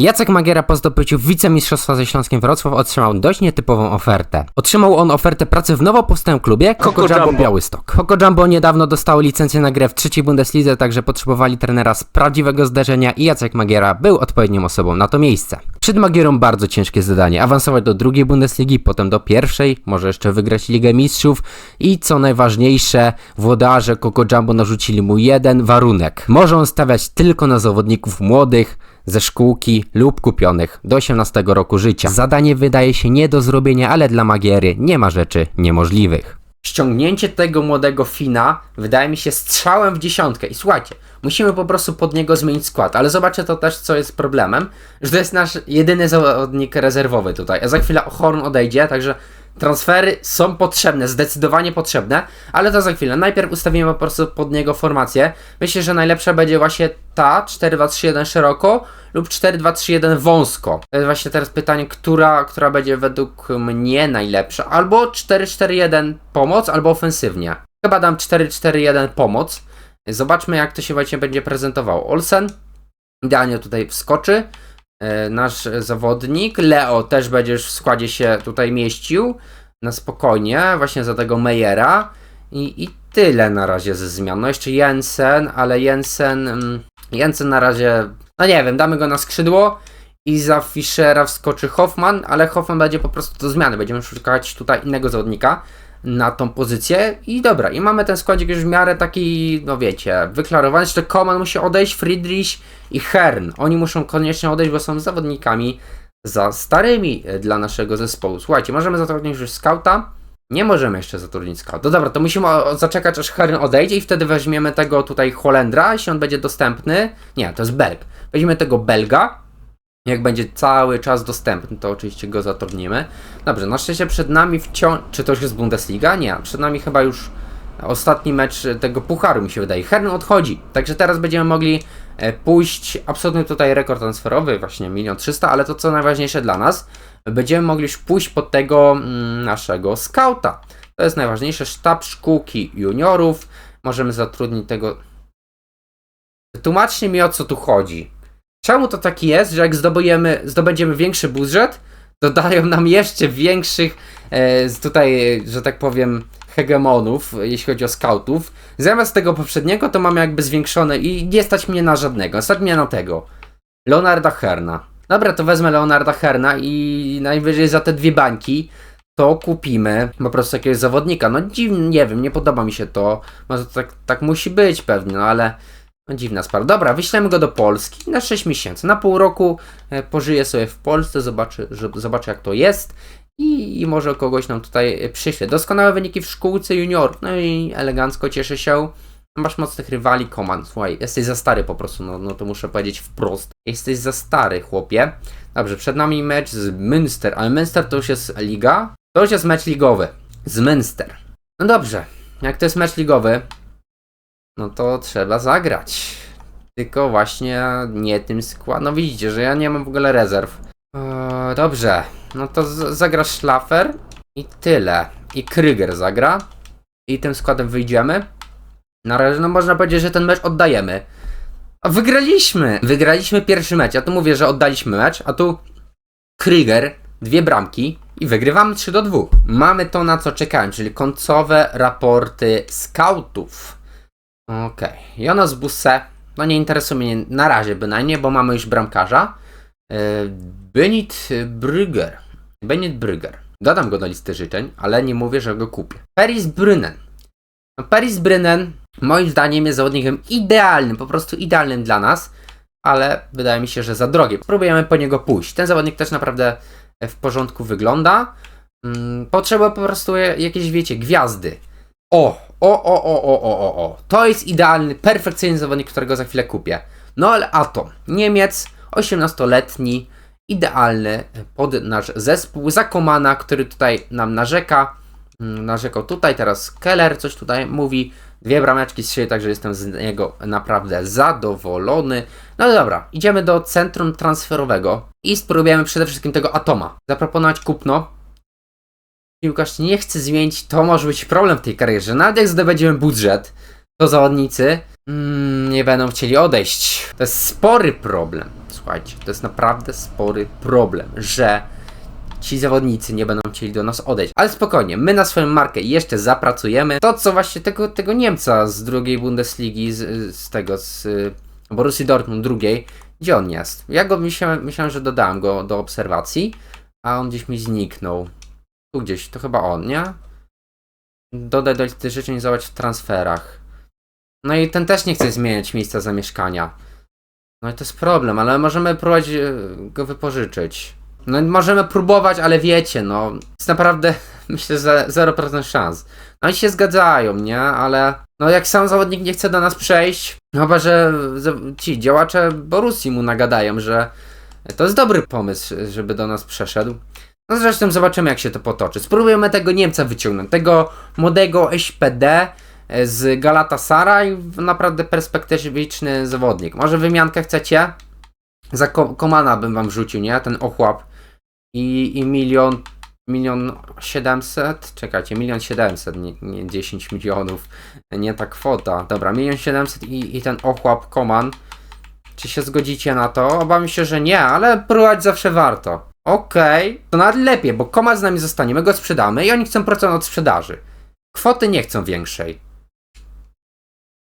Jacek Magiera po zdobyciu wicemistrzostwa ze Śląskiem Wrocław otrzymał dość nietypową ofertę. Otrzymał on ofertę pracy w nowo powstałym klubie Coco Jumbo. Białystok. Coco Jumbo niedawno dostało licencję na grę w trzeciej Bundeslidze, także potrzebowali trenera z prawdziwego zdarzenia i Jacek Magiera był odpowiednią osobą na to miejsce. Przed Magierą bardzo ciężkie zadanie, awansować do drugiej Bundesligi, potem do pierwszej, może jeszcze wygrać Ligę Mistrzów i co najważniejsze, włodarze Coco Jumbo narzucili mu jeden warunek. Może on stawiać tylko na zawodników młodych, ze szkółki lub kupionych do 18 roku życia. Zadanie wydaje się nie do zrobienia, ale dla Magiery nie ma rzeczy niemożliwych. Ściągnięcie tego młodego Fina wydaje mi się strzałem w dziesiątkę. I słuchajcie, musimy po prostu pod niego zmienić skład, ale zobaczcie to też, co jest problemem, że to jest nasz jedyny zawodnik rezerwowy tutaj, a za chwilę Horn odejdzie, także transfery są potrzebne, zdecydowanie potrzebne, ale to za chwilę. Najpierw ustawimy po prostu pod niego formację. Myślę, że najlepsza będzie właśnie ta 4-2-3-1 szeroko lub 4-2-3-1 wąsko. To jest właśnie teraz pytanie, która, która będzie według mnie najlepsza. Albo 4-4-1 pomoc, albo ofensywnie. Chyba dam 4-4-1 pomoc. Zobaczmy, jak to się właśnie będzie prezentowało. Olsen idealnie tutaj wskoczy. E, Nasz zawodnik. Leo też będzie już w składzie się tutaj mieścił. Na spokojnie, właśnie za tego Mejera. I, I tyle na razie ze zmian. No jeszcze Jensen, ale Jensen. mm, Jensen na razie. No nie wiem, damy go na skrzydło. I za Fischera wskoczy Hoffman, ale Hoffman będzie po prostu do zmiany. Będziemy szukać tutaj innego zawodnika na tą pozycję. I dobra, i mamy ten składzik już w miarę taki, no wiecie, wyklarowany. Jeszcze Koman musi odejść, Friedrich i Hern. Oni muszą koniecznie odejść, bo są zawodnikami za starymi e, dla naszego zespołu. Słuchajcie, możemy zatrudnić już skauta. Nie możemy jeszcze zatrudnić skauta. No dobra, to musimy zaczekać aż Hern odejdzie i wtedy weźmiemy tego tutaj Holendra, jeśli on będzie dostępny. Nie, to jest Belg. Weźmiemy tego Belga. Jak będzie cały czas dostępny, to oczywiście go zatrudnimy. Dobrze, na szczęście przed nami wciąż... Czy to już jest Bundesliga? Nie, przed nami chyba już ostatni mecz tego pucharu mi się wydaje. Hern odchodzi, także teraz będziemy mogli e, pójść, absolutny tutaj rekord transferowy, właśnie 1 300 ale to co najważniejsze dla nas, będziemy mogli już pójść pod tego mm, naszego skauta. To jest najważniejsze, sztab szkółki juniorów, możemy zatrudnić tego... Tłumaczcie mi o co tu chodzi. Czemu to tak jest, że jak zdobujemy, zdobędziemy większy budżet, dodają nam jeszcze większych e, tutaj, że tak powiem, hegemonów, jeśli chodzi o skautów. Zamiast tego poprzedniego, to mamy jakby zwiększone i nie stać mnie na żadnego, stać mnie na tego. Leonarda Herna. Dobra, to wezmę Leonarda Herna i najwyżej za te dwie bańki to kupimy po prostu jakiegoś zawodnika. No dziwnie, nie wiem, nie podoba mi się to. Może to tak, tak musi być pewnie, no ale dziwna sprawa. Dobra, wyślemy go do Polski na 6 miesięcy. Na pół roku e, pożyje sobie w Polsce, zobaczy, zobaczy jak to jest i, i może kogoś nam tutaj e, przyśle. Doskonałe wyniki w szkółce junior. No i elegancko cieszę się. Masz mocnych rywali, Koman. Słuchaj, jesteś za stary po prostu, no, no to muszę powiedzieć wprost. Jesteś za stary, chłopie. Dobrze, przed nami mecz z Münster, ale Münster to już jest liga? To już jest mecz ligowy. Z Münster. No dobrze, jak to jest mecz ligowy, no to trzeba zagrać. Tylko właśnie nie tym składem. No widzicie, że ja nie mam w ogóle rezerw. Eee, dobrze, no to zagra Schlaffer i tyle. I Kryger zagra. I tym składem wyjdziemy. Na razie, no można powiedzieć, że ten mecz oddajemy. A wygraliśmy! Wygraliśmy pierwszy mecz. Ja tu mówię, że oddaliśmy mecz, a tu Kryger, dwie bramki i wygrywamy 3 do 2. Mamy to na co czekałem, czyli końcowe raporty scoutów. Okej. Jonas Busse. No nie interesuje mnie na razie bynajmniej, bo mamy już bramkarza. Yy, Benit Brügger. Benit Brügger. Dodam go do listy życzeń, ale nie mówię, że go kupię. Paris Brynen. No, Paris Brynen moim zdaniem jest zawodnikiem idealnym, po prostu idealnym dla nas, ale wydaje mi się, że za drogie. Spróbujemy po niego pójść. Ten zawodnik też naprawdę w porządku wygląda. Mm, Potrzeba po prostu jakieś, wiecie, gwiazdy. O, o, o, o, o, o, o, o. To jest idealny, perfekcyjny zawodnik, którego za chwilę kupię. No ale a to, Niemiec, 18-letni, idealny pod nasz zespół. Zakomana, który tutaj nam narzeka. Mm, Narzekał tutaj, teraz Keller coś tutaj mówi. Dwie brameczki z siebie, także jestem z niego naprawdę zadowolony. No dobra, idziemy do centrum transferowego i spróbujemy przede wszystkim tego Atoma. Zaproponować kupno piłkarz nie chce zmienić, to może być problem w tej karierze. Nawet jak zdobędziemy budżet, to zawodnicy mm, nie będą chcieli odejść. To jest spory problem. Słuchaj. słuchajcie, to jest naprawdę spory problem, że ci zawodnicy nie będą chcieli do nas odejść. Ale spokojnie, my na swoją markę jeszcze zapracujemy. To, co właśnie tego, tego Niemca z drugiej Bundesligi, z, z tego, z y, Borussii Dortmund drugiej, gdzie on jest? Ja go myślałem, myślałem, że dodałem go do obserwacji, a on gdzieś mi zniknął. Tu gdzieś, to chyba on, nie? Dodaj do listy życzeń, zobacz w transferach. No i ten też nie chce zmieniać miejsca zamieszkania. No i to jest problem, ale możemy próbować e, go wypożyczyć. No możemy próbować, ale wiecie, no jest naprawdę myślę, że 0% szans. No i się zgadzają, nie? Ale no jak sam zawodnik nie chce do nas przejść, chyba, że ci działacze Borussii mu nagadają, że to jest dobry pomysł, żeby do nas przeszedł. No zresztą zobaczymy jak się to potoczy. Spróbujemy tego Niemca wyciągnąć, tego młodego SPD e, z Galatasaray, naprawdę perspektywiczny zawodnik. Może wymiankę chcecie? Za Ko- Komana bym wam wrzucił, nie? Ten ochłap. I, i milion, milion siedemset, czekajcie, milion siedemset, nie, nie 10 milionów, nie ta kwota. Dobra, milion siedemset i, i ten ochłap Koman. Czy się zgodzicie na to? Obawiam się, że nie, ale próbować zawsze warto. Okej, to nawet lepiej, bo Koman z nami zostanie, my go sprzedamy i oni chcą procent od sprzedaży. Kwoty nie chcą większej.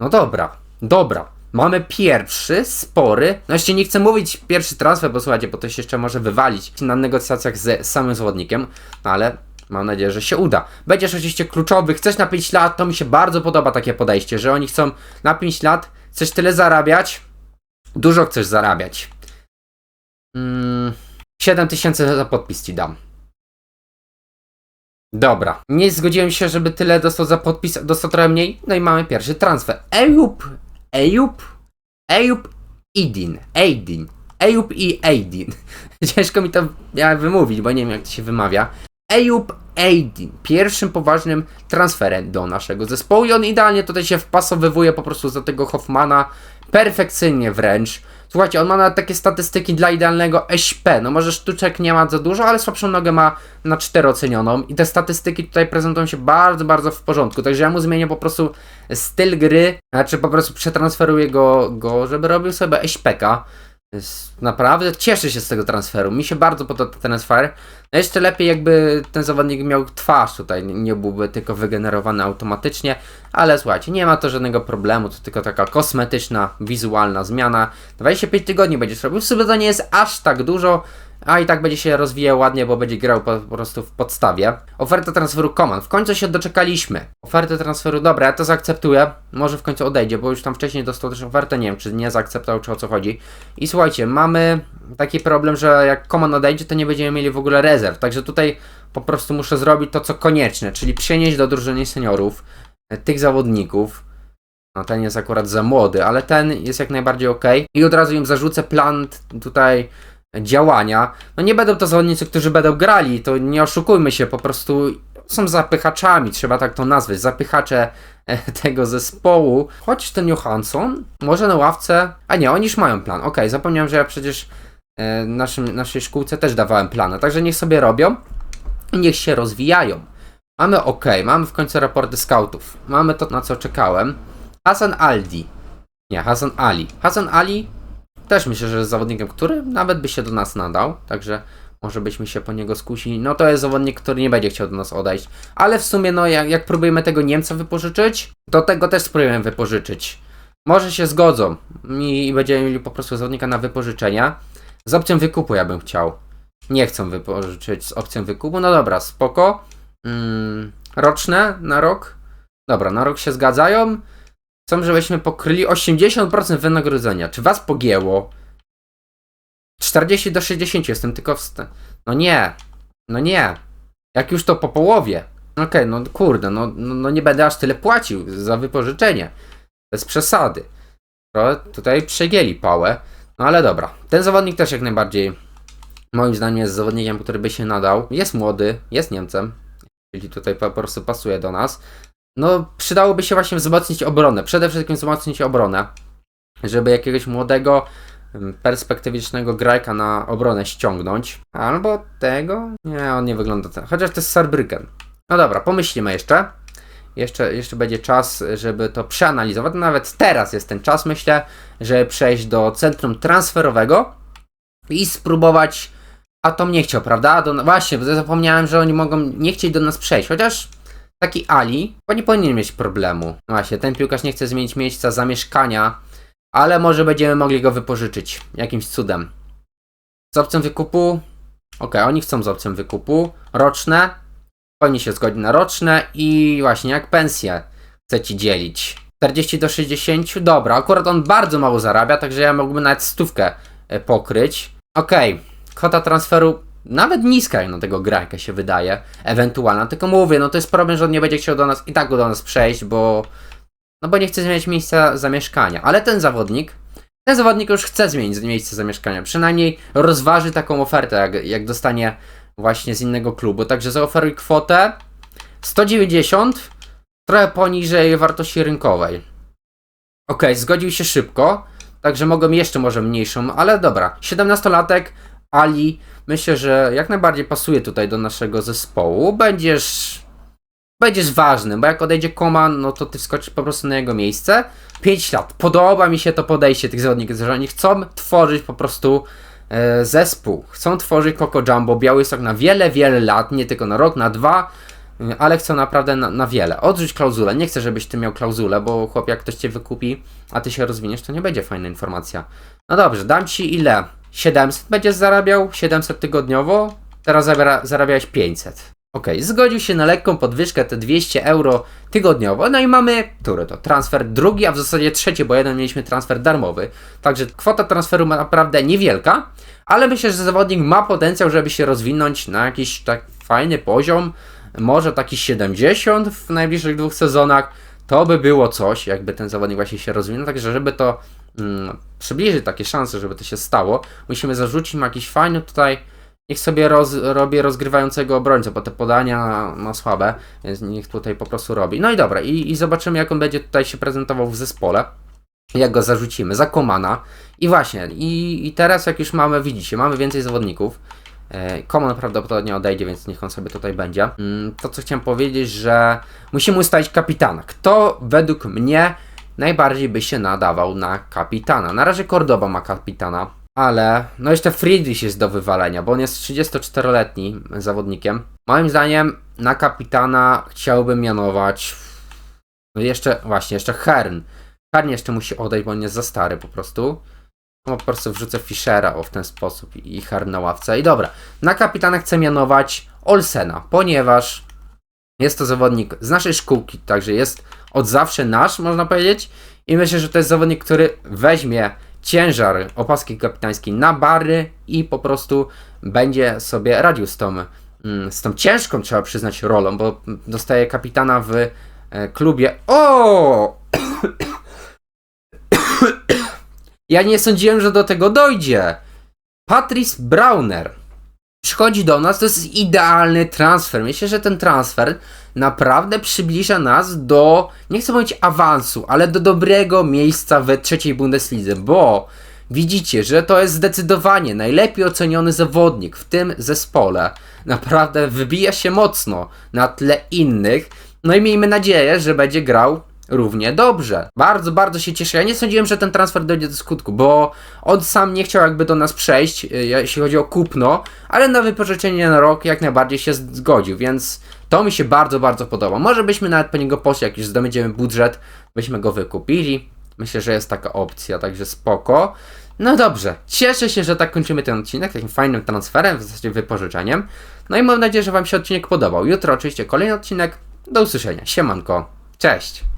No dobra, dobra. Mamy pierwszy, spory, no jeszcze nie chcę mówić pierwszy transfer, bo słuchajcie, bo to się jeszcze może wywalić na negocjacjach z samym zawodnikiem, no ale mam nadzieję, że się uda. Będziesz oczywiście kluczowy, chcesz na 5 lat, to mi się bardzo podoba takie podejście, że oni chcą na 5 lat, chcesz tyle zarabiać, dużo chcesz zarabiać. Mm, 7 tysięcy za podpis ci dam. Dobra. Nie zgodziłem się, żeby tyle dostał za podpis, dostał trochę mniej. No i mamy pierwszy transfer. Ejup, Ejup, Ejup Idin, Eidin, Ejup i Eidin. Ciężko mi to wymówić, bo nie wiem jak to się wymawia. Ejup Eidin, pierwszym poważnym transferem do naszego zespołu i on idealnie tutaj się wpasowywuje po prostu za tego Hoffmana, perfekcyjnie wręcz. Słuchajcie, on ma nawet takie statystyki dla idealnego SP. No może sztuczek nie ma za dużo, ale słabszą nogę ma na 4 ocenioną. I te statystyki tutaj prezentują się bardzo, bardzo w porządku. Także ja mu zmienię po prostu styl gry, znaczy po prostu przetransferuję go, go żeby robił sobie SPK. Jest- Naprawdę cieszę się z tego transferu. Mi się bardzo podoba ten transfer. No jeszcze lepiej jakby ten zawodnik miał twarz tutaj, nie byłby tylko wygenerowany automatycznie, ale słuchajcie, nie ma to żadnego problemu, to tylko taka kosmetyczna, wizualna zmiana. 25 tygodni będziesz robił, w sumie to nie jest aż tak dużo, a i tak będzie się rozwijał ładnie, bo będzie grał po, po prostu w podstawie. Oferta transferu Command, w końcu się doczekaliśmy. Ofertę transferu, dobra, ja to zaakceptuję, może w końcu odejdzie, bo już tam wcześniej dostał też ofertę, nie wiem, czy nie zaakceptował, czy o co chodzi. I słuchajcie, mamy taki problem, że jak Command odejdzie, to nie będziemy mieli w ogóle rezerw, także tutaj po prostu muszę zrobić to, co konieczne, czyli przenieść do drużyny seniorów e, tych zawodników. No ten jest akurat za młody, ale ten jest jak najbardziej ok. I od razu im zarzucę plan tutaj działania. No nie będą to zawodnicy, którzy będą grali, to nie oszukujmy się, po prostu są zapychaczami, trzeba tak to nazwać, zapychacze e, tego zespołu. Choć ten Johansson, może na ławce, a nie, oni już mają plan. Ok, zapomniałem, że ja przecież e, naszym, naszej szkółce też dawałem plany, także niech sobie robią i niech się rozwijają. Mamy ok, mamy w końcu raporty scoutów. Mamy to, na co czekałem. Hasan Aldi. Nie, Hasan Ali. Hasan Ali też myślę, że jest zawodnikiem, który nawet by się do nas nadał, także może byśmy się po niego skusili. No to jest zawodnik, który nie będzie chciał do nas odejść. Ale w sumie, no jak, jak próbujemy tego Niemca wypożyczyć, to tego też spróbujemy wypożyczyć. Może się zgodzą i, i będziemy mieli po prostu zawodnika na wypożyczenia. Z opcją wykupu ja bym chciał. Nie chcą wypożyczyć z opcją wykupu. No dobra, spoko. Mm, roczne na rok. Dobra, na rok się zgadzają. Chcą, żebyśmy pokryli 80% wynagrodzenia. Czy was pogięło? 40 do 60 jestem tylko w st- No nie. No nie. Jak już to po połowie. Okej, no kurde, no, no, no nie będę aż tyle płacił za wypożyczenie. Bez przesady. Trochę tutaj przegięli pałę. No ale dobra. Ten zawodnik też jak najbardziej moim zdaniem jest zawodnikiem, który by się nadał. Jest młody, jest Niemcem. Czyli tutaj po prostu pasuje do nas. No, przydałoby się właśnie wzmocnić obronę. Przede wszystkim wzmocnić obronę, żeby jakiegoś młodego, ym, perspektywicznego grajka na obronę ściągnąć. Albo tego? Nie, on nie wygląda tak. Chociaż to jest Saarbrücken. No dobra, pomyślimy jeszcze. Jeszcze, jeszcze będzie czas, żeby to przeanalizować. Nawet teraz jest ten czas, myślę, żeby przejść do centrum transferowego i spróbować. A Tom nie chciał, prawda? Do, właśnie, zapomniałem, że oni mogą nie chcieć do nas przejść. Chociaż taki Ali, bo nie powinien mieć problemu. No Właśnie, ten piłkarz nie chce zmienić miejsca zamieszkania, ale może będziemy mogli go wypożyczyć jakimś cudem. Z opcją wykupu. Okej, oni chcą z opcją wykupu. Roczne. Powinni się zgodzić na roczne i właśnie jak pensję chce ci dzielić. 40 do 60? Dobra, akurat on bardzo mało zarabia, także ja mógłbym nawet stówkę e, pokryć. Okej, kwota transferu nawet niska jak na tego grajka się wydaje, ewentualna, tylko mówię, no to jest problem, że on nie będzie chciał do nas i tak do nas przejść, bo no bo nie chce zmieniać miejsca zamieszkania, ale ten zawodnik ten zawodnik już chce zmienić miejsce zamieszkania, przynajmniej rozważy taką ofertę, jak, jak dostanie właśnie z innego klubu, także zaoferuj kwotę 190, trochę poniżej wartości rynkowej. Okej, zgodził się szybko, także mogłem jeszcze może mniejszą, ale dobra. 17-latek, Ali, myślę, że jak najbardziej pasuje tutaj do naszego zespołu. Będziesz. Będziesz ważny, bo jak odejdzie Koman, no to ty wskoczysz po prostu na jego miejsce. 5 lat. Podoba mi się to podejście tych zawodników, że oni chcą tworzyć po prostu e, zespół. Chcą tworzyć Coco Jumbo, Białystok na wiele, wiele lat, nie tylko na rok, na dwa, y, ale chcą naprawdę na, na wiele. Odrzuć klauzulę. Nie chcę, żebyś ty miał klauzulę, bo chłop, jak ktoś cię wykupi, a ty się rozwiniesz, to nie będzie fajna informacja. No dobrze, dam ci ile? 700 będziesz zarabiał? 700 tygodniowo? Teraz zabiera, zarabiałeś 500. Okej, zgodził się na lekką podwyżkę, te 200 euro tygodniowo. No i mamy, który to? Transfer drugi, a w zasadzie trzeci, bo jeden mieliśmy transfer darmowy. Także kwota transferu ma naprawdę niewielka, ale myślę, że zawodnik ma potencjał, żeby się rozwinąć na jakiś tak fajny poziom. Może taki 70 w najbliższych dwóch sezonach. To by było coś, jakby ten zawodnik właśnie się rozwinął. Także, żeby to mm, przybliżyć takie szanse, żeby to się stało, musimy zarzucić mu jakiś fajny tutaj. Niech sobie roz, robię rozgrywającego obrońcę, bo te podania ma słabe, więc niech tutaj po prostu robi. No i dobra, i, i zobaczymy, jak on będzie tutaj się prezentował w zespole. Jak go zarzucimy za Komana. I właśnie, i, i teraz jak już mamy, widzicie, mamy więcej zawodników. E, Koman prawdopodobnie odejdzie, więc niech on sobie tutaj będzie. Mm, To, co chciałem powiedzieć, że musimy ustalić kapitana. Kto według mnie najbardziej by się nadawał na kapitana? Na razie Cordoba ma kapitana, ale no jeszcze Friedrich jest do wywalenia, bo on jest 34-letni zawodnikiem. Moim zdaniem na kapitana chciałbym mianować no jeszcze, właśnie, jeszcze Hern. Hern jeszcze musi odejść, bo on jest za stary po prostu. No po prostu wrzucę Fischera o w ten sposób i Hern na ławce. I dobra, na kapitana chcę mianować Olsena, ponieważ jest to zawodnik z naszej szkółki, także jest od zawsze nasz, można powiedzieć. I myślę, że to jest zawodnik, który weźmie ciężar opaski kapitańskiej na bary i po prostu będzie sobie radził z tą, mm, z tą ciężką, trzeba przyznać, rolą, bo dostaje kapitana w e, klubie. O! Ja nie sądziłem, że do tego dojdzie. Patrice Browner przychodzi do nas, to jest idealny transfer. Myślę, że ten transfer naprawdę przybliża nas do, nie chcę powiedzieć awansu, ale do dobrego miejsca we trzeciej Bundeslidze, bo widzicie, że to jest zdecydowanie najlepiej oceniony zawodnik w tym zespole. Naprawdę wybija się mocno na tle innych. No i miejmy nadzieję, że będzie grał równie dobrze. Bardzo, bardzo się cieszę. Ja nie sądziłem, że ten transfer dojdzie do skutku, bo on sam nie chciał jakby do nas przejść, y, jeśli chodzi o kupno, ale na wypożyczenie na rok jak najbardziej się zgodził, więc to mi się bardzo, bardzo podoba. Może byśmy nawet po niego poszli, jak już zdobędziemy budżet, byśmy go wykupili. Myślę, że jest taka opcja, także spoko. No dobrze, cieszę się, że tak kończymy ten odcinek, takim fajnym transferem, w zasadzie wypożyczeniem. No i mam nadzieję, że Wam się odcinek podobał. Jutro oczywiście kolejny odcinek. Do usłyszenia. Siemanko. Cześć.